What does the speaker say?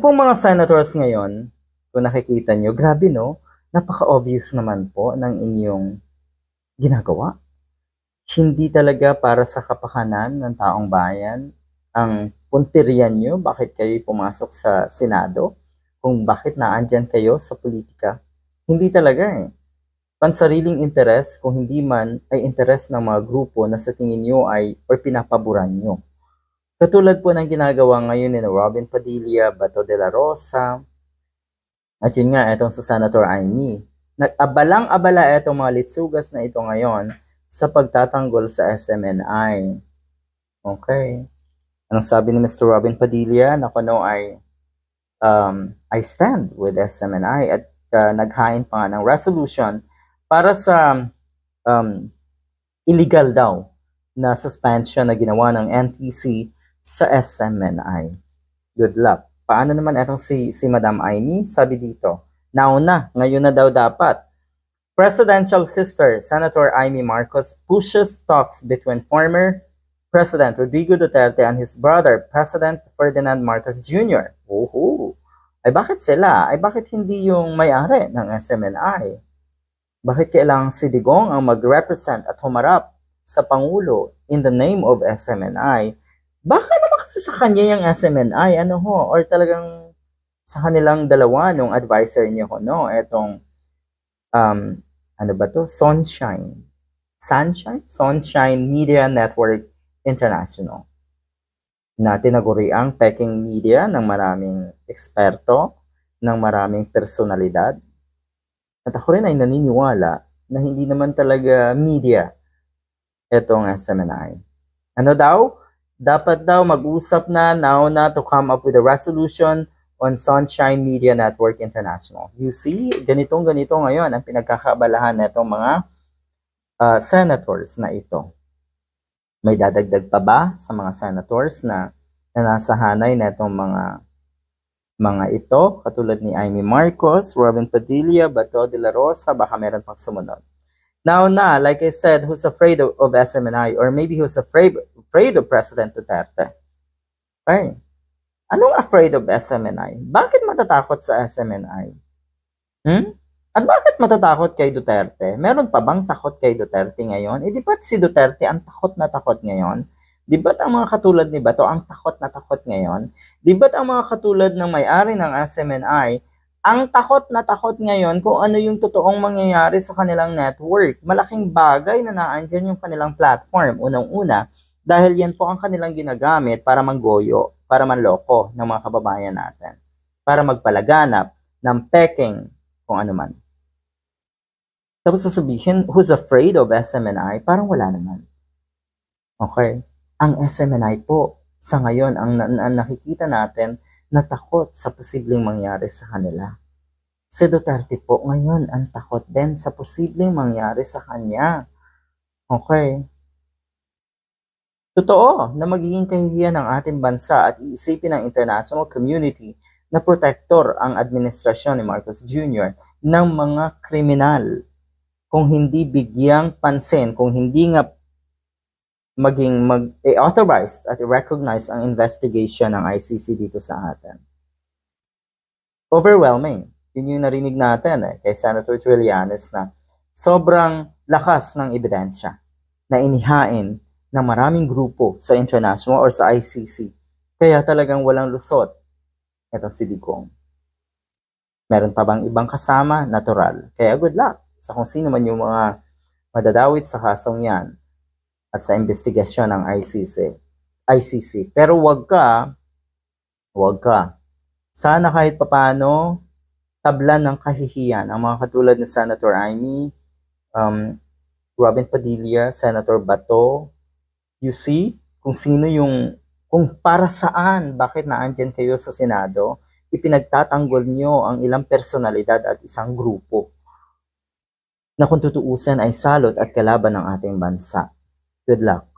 pong mga senators ngayon, kung nakikita nyo, grabe no, napaka-obvious naman po ng inyong ginagawa. Hindi talaga para sa kapakanan ng taong bayan ang punteriyan nyo, bakit kayo pumasok sa Senado, kung bakit naandyan kayo sa politika. Hindi talaga eh. Pansariling interes, kung hindi man ay interes ng mga grupo na sa tingin nyo ay or pinapaboran nyo. Katulad po ng ginagawa ngayon ni Robin Padilla, Bato de la Rosa, at yun nga, itong sa Senator Amy. Nag-abalang-abala itong mga litsugas na ito ngayon sa pagtatanggol sa SMNI. Okay. Anong sabi ni Mr. Robin Padilla? Na kuno ay um, I stand with SMNI at uh, naghain pa nga ng resolution para sa um, illegal daw na suspension na ginawa ng NTC sa SMNI. Good luck. Paano naman itong si, si Madam Amy? Sabi dito, nauna, ngayon na daw dapat. Presidential sister, Senator Amy Marcos pushes talks between former President Rodrigo Duterte and his brother, President Ferdinand Marcos Jr. Oho. Ay bakit sila? Ay bakit hindi yung may-ari ng SMNI? Bakit kailangang si Digong ang mag-represent at humarap sa Pangulo in the name of SMNI? Baka naman kasi sa kanya yung SMNI, ano ho, or talagang sa kanilang dalawa nung advisor niya ho, no, etong, um, ano ba to, Sunshine. Sunshine? Sunshine Media Network International na tinaguri ang peking media ng maraming eksperto, ng maraming personalidad. At ako rin ay naniniwala na hindi naman talaga media itong SMNI. Ano daw? Dapat daw mag-usap na now na to come up with a resolution on Sunshine Media Network International. You see, ganitong ganito ngayon ang pinagkakabalahan nitong mga uh, senators na ito. May dadagdag pa ba sa mga senators na, na nasa hanay na itong mga mga ito, katulad ni Amy Marcos, Robin Padilla, Bato de la Rosa, baka meron pang sumunod. Now na, like I said, who's afraid of, of SMNI or maybe who's afraid, afraid of President Duterte? Okay. Anong afraid of SMNI? Bakit matatakot sa SMNI? Hmm? At bakit matatakot kay Duterte? Meron pa bang takot kay Duterte ngayon? Eh di ba't si Duterte ang takot na takot ngayon? Di ba't ang mga katulad ni Bato ang takot na takot ngayon? Di ba't ang mga katulad ng may-ari ng SMNI ang takot na takot ngayon kung ano yung totoong mangyayari sa kanilang network? Malaking bagay na naandyan yung kanilang platform, unang-una, dahil yan po ang kanilang ginagamit para manggoyo, para manloko ng mga kababayan natin, para magpalaganap ng peking kung ano man. Tapos sasabihin, who's afraid of SMNI? Parang wala naman. Okay? Ang SMNI po, sa ngayon, ang, ang nakikita natin na takot sa posibleng mangyari sa kanila. Si Duterte po ngayon ang takot din sa posibleng mangyari sa kanya. Okay? Totoo na magiging kahihiyan ng ating bansa at iisipin ng international community na protektor ang administrasyon ni Marcos Jr. ng mga kriminal kung hindi bigyang pansin, kung hindi nga maging mag authorized at i-recognize ang investigation ng ICC dito sa atin. Overwhelming. Yun yung narinig natin eh, kay Senator Trillanes na sobrang lakas ng ebidensya na inihain ng maraming grupo sa international or sa ICC. Kaya talagang walang lusot. Ito si Digong. Meron pa bang ibang kasama? Natural. Kaya good luck sa kung sino man yung mga madadawit sa kasong yan at sa investigasyon ng ICC. ICC. Pero wag ka, wag ka. Sana kahit papano, tablan ng kahihiyan ang mga katulad ni Senator Amy, um, Robin Padilla, Senator Bato, you see kung sino yung, kung para saan, bakit naandyan kayo sa Senado, ipinagtatanggol nyo ang ilang personalidad at isang grupo na kung tutuusan ay salot at kalaban ng ating bansa. Good luck.